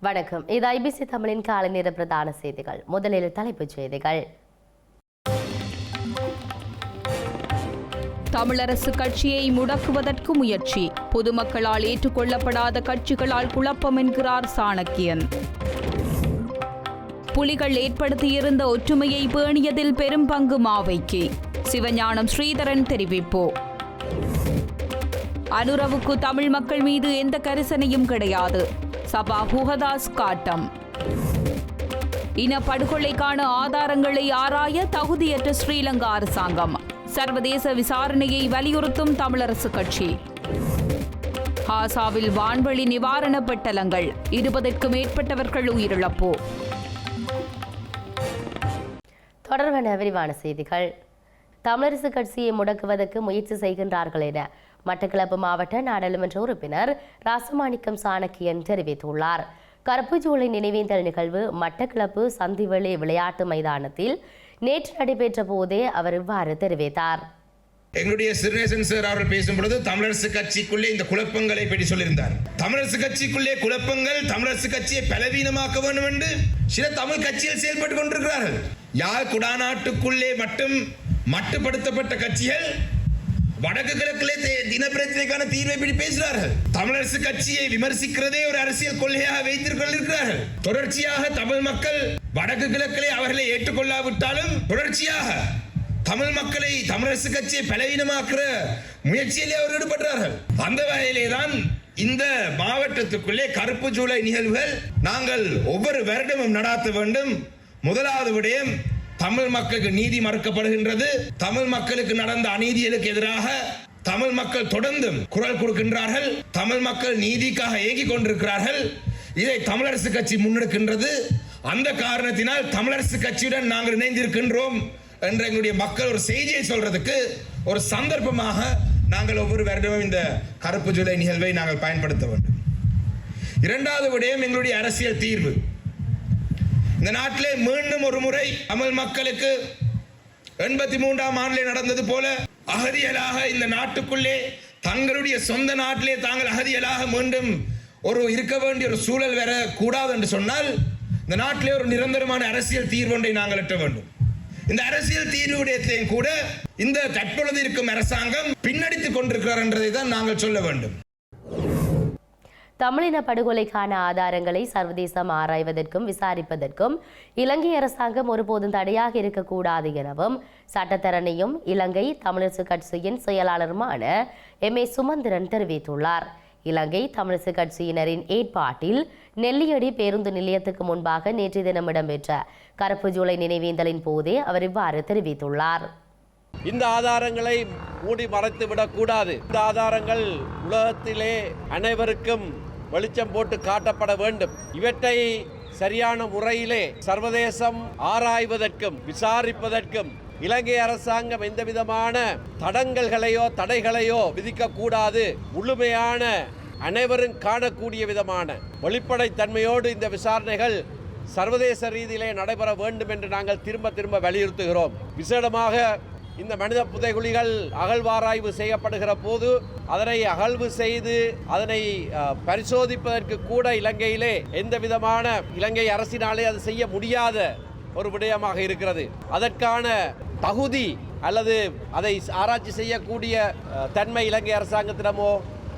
வணக்கம். இது ஐபிசி தமிழின் காலை நேர பிரதான செய்திகள். முதலில் தலைப்புச் செய்திகள். தமிழரசு கட்சியை முடக்குவதற்கு முயற்சி. பொதுமக்களால் ஏற்றுக்கொள்ளப்படாத கட்சிகளால் குழப்பம் என்கிறார் சாணக்கியன். புலிகள் ஏற்படுத்தியிருந்த ஒற்றுமையை பேணியதில் பெரும் பங்கு மாவைக்கு. சிவஞானம் ஸ்ரீதரன் தெரிவிப்பு. அனுரவுக்கு தமிழ் மக்கள் மீது எந்த கரிசனையும் கிடையாது. சபா ஹுகதாஸ் காட்டம். இன படுகொலைக்கான ஆதாரங்களை ஆராய தகுதியற்ற ஸ்ரீலங்கா அரசாங்கம். சர்வதேச விசாரணையை வலியுறுத்தும் தமிழரசு கட்சி. ஹாசாவில் வான்வழி நிவாரண பட்டலங்கள். இருபதற்கும் மேற்பட்டவர்கள் உயிரிழப்பு. தொடர்பான விரிவான செய்திகள். தமிழரசு கட்சியை முடக்குவதற்கு முயற்சி செய்கின்றார்கள் என மட்டக்களப்பு மாவட்ட நாடாளுமன்ற உறுப்பினர் ராசமாணிக்கம் சாணக்கியன் தெரிவித்துள்ளார். கருப்பு ஜூலை நினைவேந்தல் நிகழ்வு மட்டக்களப்பு சந்திவெளி விளையாட்டு மைதானத்தில் நேற்று நடைபெற்ற போதே அவர் இவ்வாறு தெரிவித்தார். எங்களுடைய சிறுநேசன் சார் அவர்கள் பேசும் பொழுது தமிழரசு கட்சிக்குள்ளே இந்த குழப்பங்களை பற்றி சொல்லியிருந்தார். தமிழரசு கட்சிக்குள்ளே குழப்பங்கள் தமிழரசு கட்சியை பலவீனமாக்க வேண்டும் என்று சில தமிழ் கட்சிகள் செயல்பட்டுக் கொண்டிருக்கிறார்கள். யாழ் குடாநாட்டுக்குள்ளே மட்டும் மட்டுப்படுத்தப்பட்ட கட்சிகள் வடக்கு கிழக்கிலே தே- தின பிரச்சனைக்கான தீர்வை பற்றி பேசுகிறார்கள். தமிழரசு கட்சியை விமர்சிக்கிறதே ஒரு அரசியல் கொள்கையாக வைத்துக் கொண்டிருக்கிறார்கள் தொடர்ச்சியாக தமிழ் மக்கள் வடக்கு கிழக்கிலே அவர்களை ஏற்றுக்கொள்ளாவிட்டாலும் தொடர்ச்சியாக தமிழ் மக்களை தமிழரசு கட்சியை பலவீனமாக்குற முயற்சியிலே அவர் ஈடுபட்டார்கள் அந்த வகையிலே தான் இந்த மாவட்டத்துக்குள்ளே கருப்பு ஜூலை நிகழ்வுகள் நாங்கள் ஒவ்வொரு வருடமும் நடாத்த வேண்டும். முதலாவது விடயம் தமிழ் மக்களுக்கு நீதி மறுக்கப்படுகின்றது. தமிழ் மக்களுக்கு நடந்த அநீதிகளுக்கு எதிராக தமிழ் மக்கள் தொடர்ந்தும் குரல் கொடுக்கின்றார்கள். தமிழ் மக்கள் நீதிக்காக ஏங்கிக் கொண்டிருக்கிறார்கள். இதை தமிழரசு கட்சி முன்னெடுக்கின்றது. அந்த காரணத்தினால் தமிழரசு கட்சியுடன் நாங்கள் இணைந்திருக்கின்றோம் என்ற எங்களுடைய மக்கள் ஒரு செய்தியை சொல்றதுக்கு ஒரு சந்தர்ப்பமாக நாங்கள் ஒவ்வொரு வருடமும் இந்த கருப்பு ஜூலை நிகழ்வை நாங்கள் பயன்படுத்த வேண்டும். இரண்டாவது விடயம் எங்களுடைய அரசியல் தீர்வு. இந்த நாட்டிலே மீண்டும் ஒரு முறை தமிழ் மக்களுக்கு எண்பத்தி மூன்றாம் ஆண்டிலே நடந்தது போல அகதியலாக இந்த நாட்டுக்குள்ளே தங்களுடைய சொந்த நாட்டிலே தாங்கள் அகதியலாக மீண்டும் ஒரு இருக்க வேண்டிய ஒரு சூழல் வர கூடாது என்று சொன்னால் இந்த நாட்டிலே ஒரு நிரந்தரமான அரசியல் தீர்வொன்றை நாங்கள் எட்ட வேண்டும். இந்த அரசியல் தீர்வுடையத்தையும் கூட இந்த தற்பொழுது இருக்கும் அரசாங்கம் பின்னடித்துக் கொண்டிருக்கிறார் என்றதை தான் நாங்கள் சொல்ல வேண்டும். தமிழின படுகொலைக்கான ஆதாரங்களை சர்வதேசம் ஆராய்வதற்கும் விசாரிப்பதற்கும் இலங்கை அரசாங்கம் ஒருபோதும் தடையாக இருக்கக்கூடாது எனவும் சட்டத்தரணியும் இலங்கை தமிழரசு கட்சியின் செயலாளருமான எம். ஏ. சுமந்திரன் தெரிவித்துள்ளார். இலங்கை தமிழரசு கட்சியினரின் ஏற்பாட்டில் நெல்லியடி பேருந்து நிலையத்துக்கு முன்பாக நேற்று தினம் இடம்பெற்ற கருப்பு ஜூலை நினைவேந்தலின் போதே அவர் இவ்வாறு தெரிவித்துள்ளார். இந்த ஆதாரங்களை மூடி மறைத்து விடக்கூடாது இந்த ஆதாரங்கள் உலகத்திலே அனைவருக்கும் வெளிச்சம் போட்டு காட்டப்பட வேண்டும். இவற்றை சரியான முறையிலே சர்வதேசம் ஆராய்வதற்கும் விசாரிப்பதற்கும் இலங்கை அரசாங்கம் எந்த விதமான தடங்கல்களையோ தடைகளையோ விதிக்கக்கூடாது. முழுமையான அனைவரும் காணக்கூடிய விதமான வெளிப்படைத்தன்மையோடு இந்த விசாரணைகள் சர்வதேச ரீதியிலே நடைபெற வேண்டும் என்று நாங்கள் திரும்ப திரும்ப வலியுறுத்துகிறோம். விசேடமாக இந்த மனித புதைகுழிகள் அகழ்வாராய்வு செய்யப்படுகிற போது அதனை அகழ்வு செய்து அதனை பரிசோதிப்பதற்கு கூட இலங்கையிலே எந்த விதமான இலங்கை அரசினாலே அது செய்ய முடியாத ஒரு விடயமாக இருக்கிறது. அதற்கான தகுதி அல்லது அதை ஆராய்ச்சி செய்யக்கூடிய தன்மை இலங்கை அரசாங்கத்திடமோ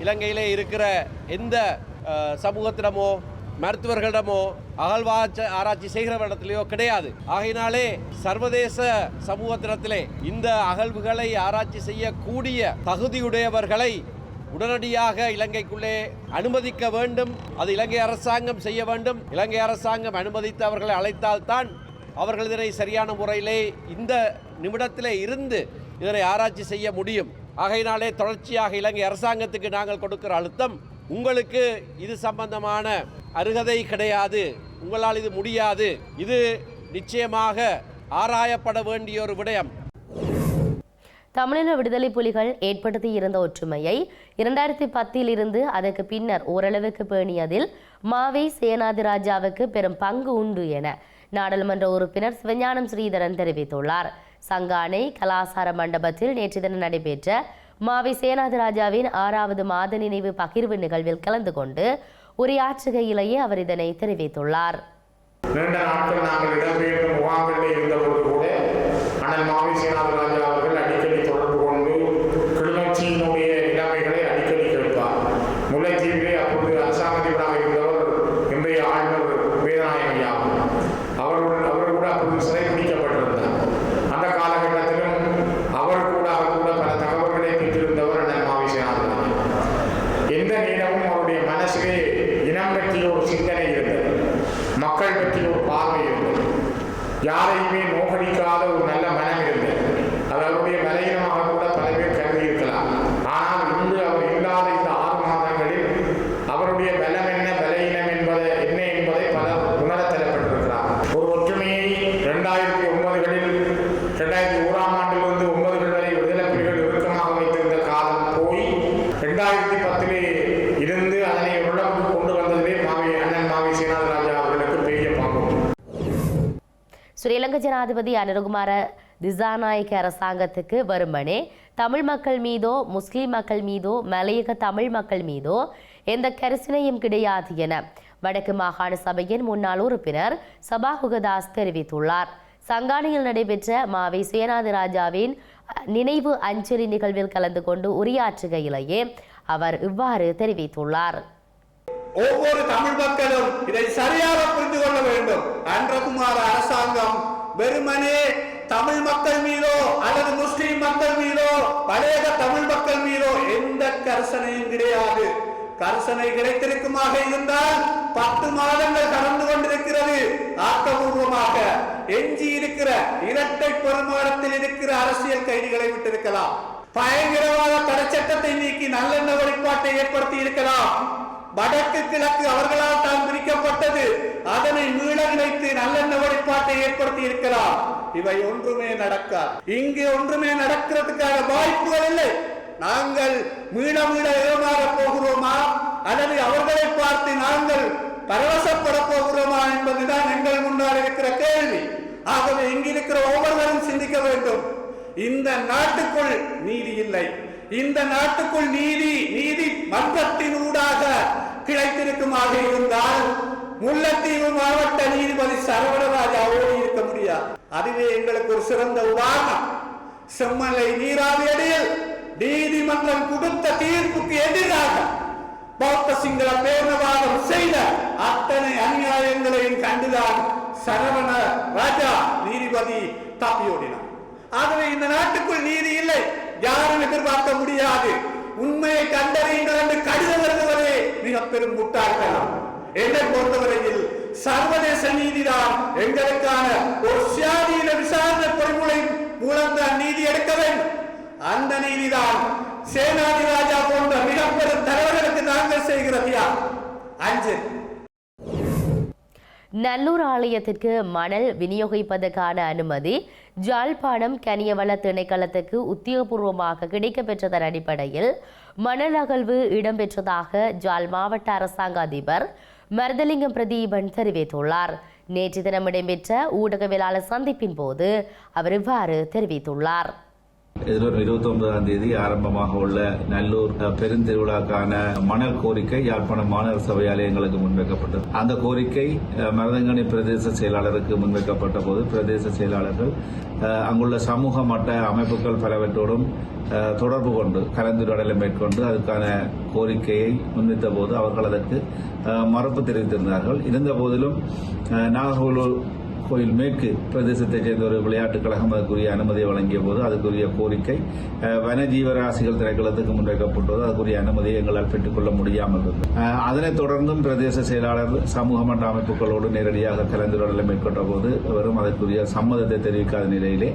இலங்கையிலே இருக்கிற எந்த சமூகத்திடமோ மருத்துவர்களிடமோ அகழ்வாய்ச்சி ஆராய்ச்சி செய்கிறவரிடத்திலேயோ கிடையாது. ஆகையினாலே சர்வதேச சமூகத்திடத்திலே இந்த அகழ்வுகளை ஆராய்ச்சி செய்யக்கூடிய தகுதியுடையவர்களை உடனடியாக இலங்கைக்குள்ளே அனுமதிக்க வேண்டும். அது இலங்கை அரசாங்கம் செய்ய வேண்டும். இலங்கை அரசாங்கம் அனுமதித்து அவர்களை அழைத்தால்தான் அவர்கள் இதனை சரியான முறையிலே இந்த நிமிடத்திலே இருந்து இதனை ஆராய்ச்சி செய்ய முடியும். ஆகையினாலே தொடர்ச்சியாக இலங்கை அரசாங்கத்துக்கு நாங்கள் கொடுக்கிற அழுத்தம் உங்களுக்கு இது சம்பந்தமான அருகதை கிடையாது. உங்களால் இது முடியாது. இது நிச்சயமாக ஆராயப்பட வேண்டிய ஒரு விடயம். தமிழீழ விடுதலை புலிகள் ஏற்படுத்தி இருந்த ஒற்றுமையை இரண்டாயிரத்தி பத்தில் இருந்து அதற்கு பின்னர் ஓரளவுக்கு பேணியதில் மாவை சேனாதிராஜாவுக்கு பெரும் பங்கு உண்டு என நாடாளுமன்ற உறுப்பினர் சிவஞானம் ஸ்ரீதரன் தெரிவித்துள்ளார். சங்கானை கலாசார மண்டபத்தில் நேற்று தினம் நடைபெற்ற மாவி சேனாதிராஜாவின் ஆறாவது மாத நினைவு பகிர்வு நிகழ்வில் கலந்து கொண்டு உரையாற்றுகையிலேயே அவர் இதனை தெரிவித்துள்ளார். நீண்ட நாட்கள் நாங்கள் இடம்பெயர்ந்த முகாம்களில் இருந்தபோது கூட அண்ணல் மாவி சேனாதிராஜா அவர்கள் அடிக்கடி தொடர்பு கொண்டு கிளிநொச்சியினுடைய நிலைமைகளை அடிக்கடி கேட்பார் முல்லைத்தீவிலே அப்போது அரசாங்க அதிபராக இருந்தவர் இன்றைய ஆளுநர் வேதநாயகம் ஐயா அவர்கள் அவர் கூட அப்போது சிறை பிடிக்கப்பட்டிருந்தார் அந்த காலகட்டத்திலும் அவர் கூட அவர் கூட பல தகவல்களை பெற்றிருந்தவர் அண்ணல் மாவி சேனாதிராஜா எந்த நேரமும் அவருடைய மனசிலே இனம் பற்றிய ஒரு சிந்தனை இருந்தது மக்கள் பற்றிய ஒரு பார்வை இருந்தது யாரையுமே நோகடிக்காத ஒரு நல்ல மனம் இருந்தது அது அவருடைய பலகீனமாக கூட பல பேர் கருதி இருக்கலாம் ஆனால் இன்று அவர் இல்லாத இந்த ஆறு மாதங்களில் அவருடைய பலம் என்ன பலகீனம் என்பதை என்ன என்பதை பலர் உணரத் தரப்பட்டிருக்கிறார் ஒரு ஒற்றுமையை இரண்டாயிரத்தி ஒன்பதுகளில் இரண்டாயிரத்தி ஓராம் ஆண்டிலிருந்து ஒன்பதுகள் வரை விடுதலை புலிகள் இறுக்கமாக வைத்திருந்த காலம் போய் இரண்டாயிரத்தி பத்திலே இருந்து அதனை உள்ளமுக்கு கொண்டு வந்ததிலே மாவி அண்ணன் மாவி சேனாதராஜா அவர்களுக்கு பெரிய பங்கு உண்டு. ஸ்ரீலங்கா ஜனாதிபதி அனுரகுமார திசாநாயக்க அரசாங்கத்துக்கு வருமனே தமிழ் மக்கள் மீதோ முஸ்லிம் மக்கள் மீதோ மலையக தமிழ் மக்கள் மீதோ எந்த கரிசனையும் கிடையாது என வடக்கு மாகாண சபையின் முன்னாள் உறுப்பினர் சபாகுகதாஸ் தெரிவித்துள்ளார். சங்கானியில் நடைபெற்ற மாவை சுயநாத ராஜாவின் நினைவு அஞ்சலி நிகழ்வில் கலந்து கொண்டு உரையாற்றுகையிலேயே அவர் இவ்வாறு தெரிவித்துள்ளார். ஒவ்வொரு தமிழ் மக்களும் இதை சரியாக புரிந்து கொள்ள வேண்டும். அன்றகுமார அரசாங்கம் வெறுமனே தமிழ் மக்கள் மீதோ அல்லது முஸ்லிம் மக்கள் மீதோ பழைய தமிழ் மக்கள் மீதோ எந்த கரிசனையும் கிடையாது. கரிசனை கிடைத்திருக்குமாக இருந்தால் பத்து மாதங்கள் கடந்து கொண்டிருக்கிறது. ஆக்கபூர்வமாக எஞ்சி இருக்கிற இரட்டை பெருமானத்தில் இருக்கிற அரசியல் கைதிகளை விட்டிருக்கலாம். பயங்கரவாத தடை சட்டத்தை நீக்கி நல்லெண்ண வழிபாட்டை ஏற்படுத்தி இருக்கலாம். வடக்கு கிழக்கு அவர்களால் தான் பிரிக்கப்பட்டது. அதனை மீள நினைத்து நல்லெண்ண வழிபாட்டை ஏற்படுத்தி இருக்கலாம் இவை ஒன்றுமே நடக்காது. இங்கே ஒன்றுமே நடக்கிறதுக்கான வாய்ப்புகள் இல்லை. நாங்கள் மீள மீள ஏமாற போகிறோமா? அல்லது அவர்களை பார்த்து நாங்கள் பரவசப்பட போகிறோமா என்பதுதான் எங்கள் முன்னால் இருக்கிற கேள்வி. ஆகவே இங்கிருக்கிற ஒவ்வொருவரும் சிந்திக்க வேண்டும். இந்த நாட்டுக்குள் நீதி இல்லை. இந்த நாட்டுக்குள் நீதி நீதி மன்றத்தினூடாக கிடைத்திருக்குமாக இருந்தால் முல்லத்தீவு மாவட்ட நீதிபதி சரவணராஜாவோடு இருக்க முடியாது. அதுவே எங்களுக்கு ஒரு சிறந்த உதாரணம். செம்மலை நீராவியடியில் நீதிமன்றம் கொடுத்த தீர்ப்புக்கு எதிராக பௌத்த சிங்கள பேரவாதம் செய்த அத்தனை அநியாயங்களையும் கண்டுதான் சரவண ராஜா நீதிபதி தப்பியோடினார். ஆகவே இந்த நாட்டுக்குள் நீதி இல்லை. யாரும் எதிர்பார்க்க முடியாது. உண்மையை கண்டறியுங்கள் என்று கடிதம் எழுதுவதே மிக பெரும் முட்டாள்தனம். என்னை பொறுத்தவரையில் சர்வதேச நீதிதான் எங்களுக்கான ஒரு சுயாதீன விசாரணை பொறிமுறை மூலம்தான் நீதி எடுக்க வேண்டும். அந்த நீதிதான் சேனாதி ராஜா போன்ற மிக பெரும் தலைவர்களுக்கு நாங்கள் செய்கிற அஞ்சு. நல்லூர் ஆலயத்திற்கு மணல் விநியோகிப்பதற்கான அனுமதி ஜாழ்ப்பாணம் கனியவள திணைக்களத்துக்கு உத்தியோகபூர்வமாக கிடைக்கப்பெற்றதன் அடிப்படையில் மணல் அகழ்வு இடம்பெற்றதாக ஜாழ் மாவட்ட அரசாங்க அதிபர் மருதலிங்கம் பிரதீபன் தெரிவித்துள்ளார். நேற்று தினம் இடம்பெற்ற ஊடகவியலாளர் சந்திப்பின் போது அவர் இவ்வாறு தெரிவித்துள்ளார். எதிர்வரும் இருபத்தி ஒன்பதாம் தேதி ஆரம்பமாக உள்ள நல்லூர் பெருந்திருவிழாக்கான மணல் கோரிக்கை யாழ்ப்பாணம் மாநகர சபையாலே எங்களுக்கு முன்வைக்கப்பட்டது. அந்த கோரிக்கை மருதங்கனி பிரதேச செயலாளருக்கு முன்வைக்கப்பட்ட போது பிரதேச செயலாளர்கள் அங்குள்ள சமூக மட்ட அமைப்புகள் பலவற்றோடும் தொடர்பு கொண்டு கலந்துரையாடலை மேற்கொண்டு அதுக்கான கோரிக்கையை முன்வைத்த போது அவர்கள் அதற்கு மறுப்பு தெரிவித்திருந்தார்கள். இருந்த போதிலும் அஹ், கோயில் மேற்கு பிரதேசத்தைச் சேர்ந்த ஒரு விளையாட்டுக் கழகம் அதுக்குரிய அனுமதியை வழங்கிய போது அதுக்குரிய கோரிக்கை அஹ், வனஜீவராசிகள் திரைக்களத்துக்கு முன்வைக்கப்பட்டது அதுக்குரிய அனுமதியை எங்களால் பெற்றுக்கொள்ள முடியாமல் இருந்தது. அதனைத் தொடர்ந்தும் பிரதேச செயலாளர் சமூக மன்ற அமைப்புகளோடு நேரடியாக கலந்துரையாடலை மேற்கொண்ட போது வெறும் அதற்குரிய சம்மதத்தை தெரிவிக்காத நிலையிலே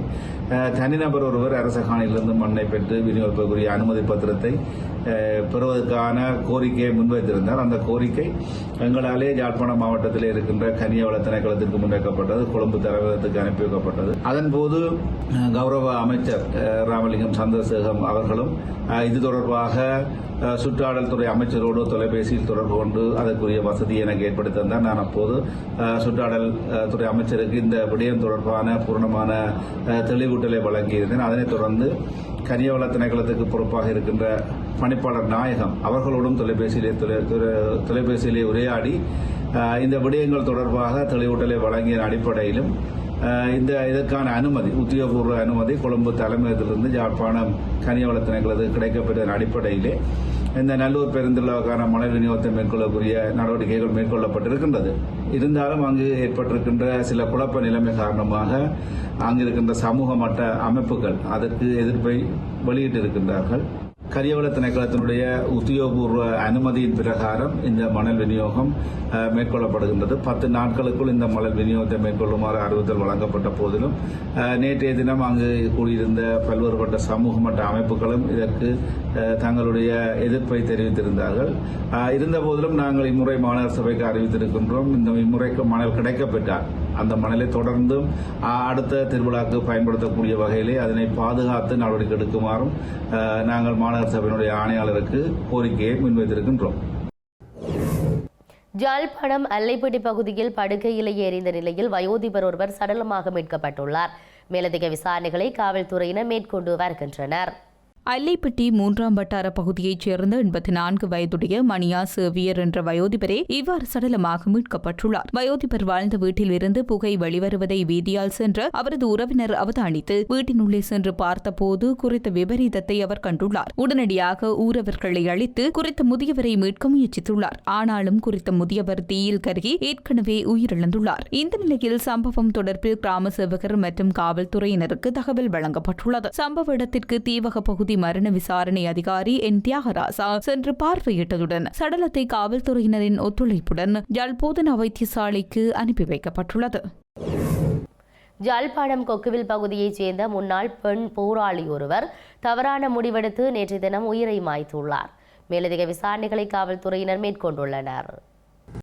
தனிநபர் ஒருவர் அரச காணியிலிருந்து மண்ணை பெற்று விநியோகிப்பதற்குரிய அனுமதி பத்திரத்தை பெறுவதற்கான கோரிக்கையை முன்வைத்திருந்தார். அந்த கோரிக்கை எங்களாலே யாழ்ப்பாணம் மாவட்டத்தில் இருக்கின்ற கனியவள திணைக்களத்திற்கு முன்வைக்கப்பட்டது. கொழும்பு தலைவரத்துக்கு அனுப்பி வைக்கப்பட்டது. அதன்போது கௌரவ அமைச்சர் ராமலிங்கம் சந்திரசேகம் அவர்களும் இது தொடர்பாக சுற்றாடல் துறை அமைச்சரோடு தொலைபேசியில் தொடர்பு கொண்டு அதற்குரிய வசதியை எனக்கு ஏற்படுத்தி தந்தார் நான் அப்போது சுற்றாடல் துறை அமைச்சருக்கு இந்த விடயம் தொடர்பான பூர்ணமான தெளிவூட்டலை வழங்கியிருந்தேன். அதனைத் தொடர்ந்து கனியவள திணைக்களத்துக்கு பொறுப்பாக இருக்கின்ற பணிப்பாளர் நாயகம் அவர்களோடும் தொலைபேசியிலே தொலை- தொலைபேசியிலே உரையாடி இந்த விடயங்கள் தொடர்பாக தெளிவூட்டலை வழங்கிய அடிப்படையிலும் இந்த இதற்கான அனுமதி உத்தியோகபூர்வ அனுமதி கொழும்பு தலைமையகத்திலிருந்து யாழ்ப்பாணம் கனியவள திணைகளது கிடைக்கப்பெற்ற அடிப்படையிலே இந்த நல்லூர் பெருந்திருவிழாவுக்கான மணல் விநியோகத்தை மேற்கொள்ளக்கூடிய நடவடிக்கைகள் மேற்கொள்ளப்பட்டிருக்கின்றது. இருந்தாலும் அங்கு ஏற்பட்டிருக்கின்ற சில குழப்ப நிலைமை காரணமாக அங்கிருக்கின்ற சமூக மட்ட அமைப்புகள் அதற்கு எதிர்ப்பை வெளியிட்டிருக்கின்றார்கள். கரியவள திணைக்களத்தினுடைய உத்தியோகபூர்வ அனுமதியின் பிரகாரம் இந்த மணல் விநியோகம் மேற்கொள்ளப்படுகின்றது. பத்து நாட்களுக்குள் இந்த மணல் விநியோகத்தை மேற்கொள்ளுமாறு அறிவுறுத்தல் வழங்கப்பட்ட போதிலும் நேற்றைய தினம் அங்கு கூடியிருந்த பல்வேறுபட்ட சமூக மற்ற அமைப்புகளும் இதற்கு தங்களுடைய எதிர்ப்பை தெரிவித்திருந்தார்கள். இருந்த போதிலும் நாங்கள் இம்முறை மாநகர சபைக்கு அறிவித்திருக்கின்றோம். இந்த இம்முறைக்கு மணல் கிடைக்கப்பெற்றார். அந்த மணலை தொடர்ந்தும் அடுத்த திருவிழாக்கு பயன்படுத்தக்கூடிய வகையிலே அதனை பாதுகாத்து நடவடிக்கை எடுக்குமாறும் நாங்கள் மாநகர சபையினுடைய ஆணையாளருக்கு கோரிக்கையை முன்வைத்திருக்கின்றோம். ஜாழ்ப்பாணம் அல்லைப்பட்டி பகுதியில் படுக்கையிலே எறிந்த நிலையில் வயோதிபர் ஒருவர் சடலமாக மீட்கப்பட்டுள்ளார். மேலதிக விசாரணைகளை காவல்துறையினர் மேற்கொண்டு வருகின்றனர். அல்லைப்பட்டி மூன்றாம் வட்டார பகுதியைச் சேர்ந்த எண்பத்தி நான்கு வயதுடைய மணியா சேவியர் என்ற வயோதிபரே இவ்வாறு சடலமாக மீட்கப்பட்டுள்ளார். வயோதிபர் வாழ்ந்த வீட்டில் இருந்து புகை வெளிவருவதை வீதியால் சென்ற அவரது உறவினர் அவதானித்து வீட்டினுள்ளே சென்று பார்த்தபோது குறித்த விபரீதத்தை அவர் கண்டுள்ளார். உடனடியாக ஊரவர்களை அழித்து குறித்த முதியவரை மீட்க முயற்சித்துள்ளார். ஆனாலும் குறித்த முதியவர் தீயில் கருகி ஏற்கனவே உயிரிழந்துள்ளார். இந்த நிலையில் சம்பவம் தொடர்பில் கிராம சேவகர் மற்றும் காவல்துறையினருக்கு தகவல் வழங்கப்பட்டுள்ளது. சம்பவ இடத்திற்கு தீவக பகுதி மரண விசாரணை அதிகாரி என் தியாகராசா சென்று பார்வையிட்டதுடன் சடலத்தை காவல்துறையினரின் ஒத்துழைப்புடன் ஜல்போதனா வைத்தியசாலைக்கு அனுப்பி வைக்கப்பட்டுள்ளது. ஜாழ்ப்பாணம் கொக்குவில் பகுதியைச் சேர்ந்த முன்னாள் பெண் போராளி ஒருவர் தவறான முடிவெடுத்து நேற்று தினம் உயிரை மாய்த்துள்ளார். மேலதிக விசாரணைகளை காவல்துறையினர் மேற்கொண்டுள்ளனர்.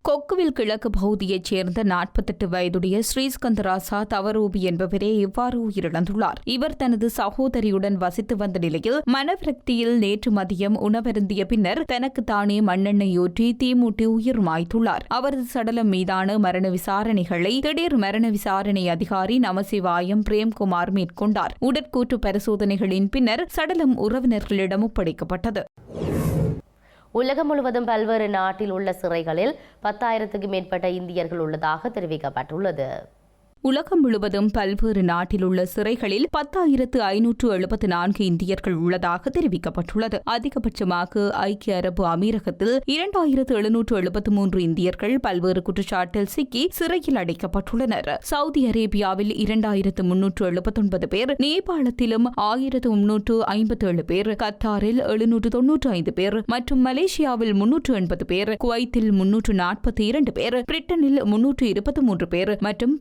கொக்குவில் கிழக்கு பகுதியைச் சேர்ந்த நாற்பத்தெட்டு வயதுடைய ஸ்ரீஸ்கந்தராசா தவரூபி என்பவரே இவ்வாறு உயிரிழந்துள்ளார். இவர் தனது சகோதரியுடன் வசித்து வந்த நிலையில் மனவிரக்தியில் நேற்று மதியம் உணவருந்திய பின்னர் தனக்கு தானே மண்ணெண்ணெய் ஊற்றி தீமூட்டி உயிர் மாய்த்துள்ளார். அவரது சடலம் மீதான மரண விசாரணைகளை திடீர் மரண விசாரணை அதிகாரி நமசிவாயம் பிரேம்குமார் மேற்கொண்டார். உடற்கூற்று பரிசோதனைகளின் பின்னர் சடலம் உறவினர்களிடம் ஒப்படைக்கப்பட்டது. உலகம் முழுவதும் பல்வேறு நாட்டில் உள்ள சிறைகளில் பத்தாயிரத்துக்கு மேற்பட்ட இந்தியர்கள் உள்ளதாக தெரிவிக்கப்பட்டுள்ளது. உலகம் முழுவதும் பல்வேறு நாட்டில் உள்ள சிறைகளில் பத்தாயிரத்து ஐநூற்று எழுபத்தி நான்கு இந்தியர்கள் உள்ளதாக தெரிவிக்கப்பட்டுள்ளது. அதிகபட்சமாக ஐக்கிய அரபு அமீரகத்தில் இரண்டாயிரத்து எழுநூற்று எழுபத்தி மூன்று இந்தியர்கள் பல்வேறு குற்றச்சாட்டில் சிக்கி சிறையில் அடைக்கப்பட்டுள்ளனர். சவுதி அரேபியாவில் இரண்டாயிரத்து முன்னூற்று எழுபத்தொன்பது பேர் நேபாளத்திலும் ஆயிரத்து முன்னூற்று ஐம்பத்தி ஏழு பேர் கத்தாரில் எழுநூற்று தொன்னூற்று ஐந்து பேர் மற்றும் மலேசியாவில் முன்னூற்று எண்பது பேர் குவைத்தில் முன்னூற்று நாற்பத்தி இரண்டு பேர் பிரிட்டனில் முன்னூற்று இருபத்தி மூன்று பேர் மற்றும்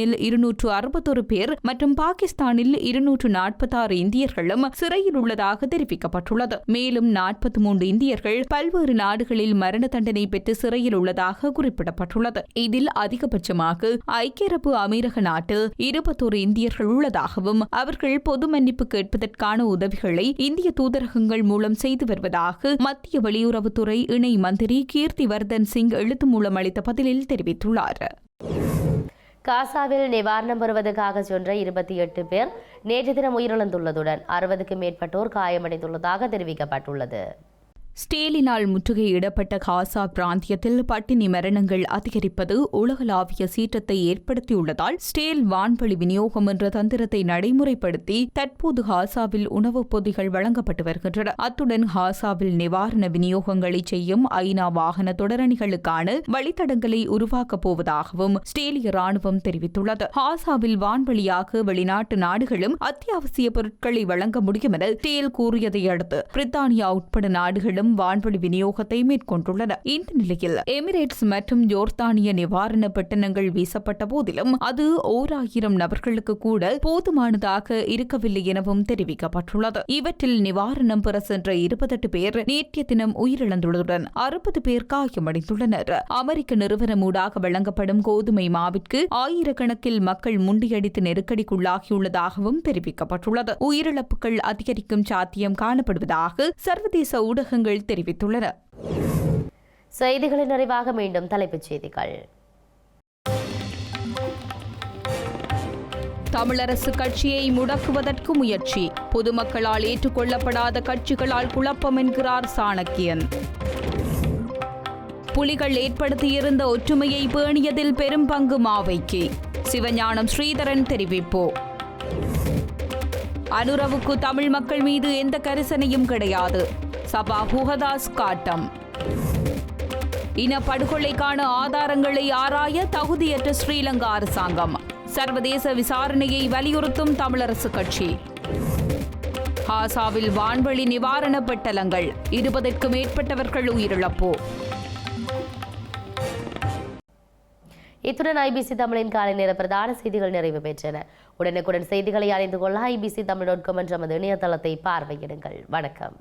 பஹ்ரைனில் இருநூற்று அறுபத்தொரு பேர் மற்றும் பாகிஸ்தானில் இருநூற்று நாற்பத்தாறு இந்தியர்களும் சிறையில் உள்ளதாக தெரிவிக்கப்பட்டுள்ளது. மேலும் நாற்பத்தி மூன்று இந்தியர்கள் பல்வேறு நாடுகளில் மரண தண்டனை பெற்று சிறையில் உள்ளதாக குறிப்பிடப்பட்டுள்ளது. இதில் அதிகபட்சமாக ஐக்கிய அரபு அமீரக நாட்டில் இருபத்தோரு இந்தியர்கள் உள்ளதாகவும் அவர்கள் பொது மன்னிப்பு கேட்பதற்கான உதவிகளை இந்திய தூதரகங்கள் மூலம் செய்து வருவதாக மத்திய வெளியுறவுத்துறை இணை மந்திரி கீர்த்திவர்தன் சிங் எழுத்து மூலம் அளித்த பதிலில் தெரிவித்துள்ளார். காசாவில் நிவாரணம் பெறுவதற்காக சென்ற இருபத்தி எட்டு பேர் நேற்று தினம் உயிரிழந்துள்ளதுடன் அறுபதுக்கும் மேற்பட்டோர் காயமடைந்துள்ளதாக தெரிவிக்கப்பட்டுள்ளது. ஸ்டேலினால் முற்றுகையிடப்பட்ட காசா பிராந்தியத்தில் பட்டினி மரணங்கள் அதிகரிப்பது உலகளாவிய சீற்றத்தை ஏற்படுத்தியுள்ளதால் ஸ்டேல் வான்வழி விநியோகம் என்ற தந்திரத்தை நடைமுறைப்படுத்தி தற்போது காசாவில் உணவுப் பொதிகள் வழங்கப்பட்டு வருகின்றன. அத்துடன் காசாவில் நிவாரண விநியோகங்களை செய்யும் ஐநா வாகன தொடரணிகளுக்கான வழித்தடங்களை உருவாக்கப் போவதாகவும் ஸ்டேலிய ராணுவம் தெரிவித்துள்ளது. காசாவில் வான்வழியாக வெளிநாட்டு நாடுகளும் அத்தியாவசிய பொருட்களை வழங்க முடியும் என ஸ்டேல் கூறியதை அடுத்து பிரித்தானியா உட்பட நாடுகளும் வான்வழி விநியோகத்தை மேற்கொண்டுள்ளன. இந்த நிலையில் எமிரேட்ஸ் மற்றும் ஜோர்தானிய நிவாரண பெட்டணங்கள் வீசப்பட்ட போதிலும் அது ஓர் ஆயிரம் நபர்களுக்கு கூட போதுமானதாக இருக்கவில்லை எனவும் தெரிவிக்கப்பட்டுள்ளது. இவற்றில் நிவாரணம் பெற சென்ற இருபத்தெட்டு பேர் நேற்றைய தினம் உயிரிழந்துள்ளதுடன் அறுபது பேர் காயமடைந்துள்ளனர். அமெரிக்க நிறுவனம் ஊடாக வழங்கப்படும் கோதுமை மாவிற்கு ஆயிரக்கணக்கில் மக்கள் முண்டியடித்து நெருக்கடிக்குள்ளாகியுள்ளதாகவும் தெரிவிக்கப்பட்டுள்ளது. உயிரிழப்புகள் அதிகரிக்கும் சாத்தியம் காணப்படுவதாக சர்வதேச ஊடகங்கள் தெரிவித்துள்ளன. செய்திகளின் நிறைவாக மீண்டும் தலைப்புச் செய்திகள். தமிழரசு கட்சியை முடக்குவதற்கு முயற்சி. பொதுமக்களால் ஏற்றுக்கொள்ளப்படாத கட்சிகளால் குழப்பம் என்கிறார் சாணக்கியன். புலிகள் ஏற்படுத்தியிருந்த ஒற்றுமையை பேணியதில் பெரும் பங்கு மாவைக்கு. சிவஞானம் ஸ்ரீதரன் தெரிவிப்பு. அனுரவுக்கு தமிழ் மக்கள் மீது எந்த கரிசனையும் கிடையாது. சபா ஹுகதாஸ் காட்டம். இன படுகொலைக்கான ஆதாரங்களை ஆராய தகுதியற்ற ஸ்ரீலங்கா அரசாங்கம். சர்வதேச விசாரணையை வலியுறுத்தும் தமிழரசு கட்சி. ஹாசாவில் வான்வழி நிவாரண பெட்டலங்கள். இருபதற்கு மேற்பட்டவர்கள் உயிரிழப்பு. இத்துடன் ஐபிசி தமிழின் காலை நேர பிரதான செய்திகள் நிறைவு பெற்றன. உடனுக்குடன் செய்திகளை அறிந்து கொள்ள ஐபிசி தமிழ் டாட் காம் என்ற நமது இணையதளத்தை பார்வையிடுங்கள். வணக்கம்.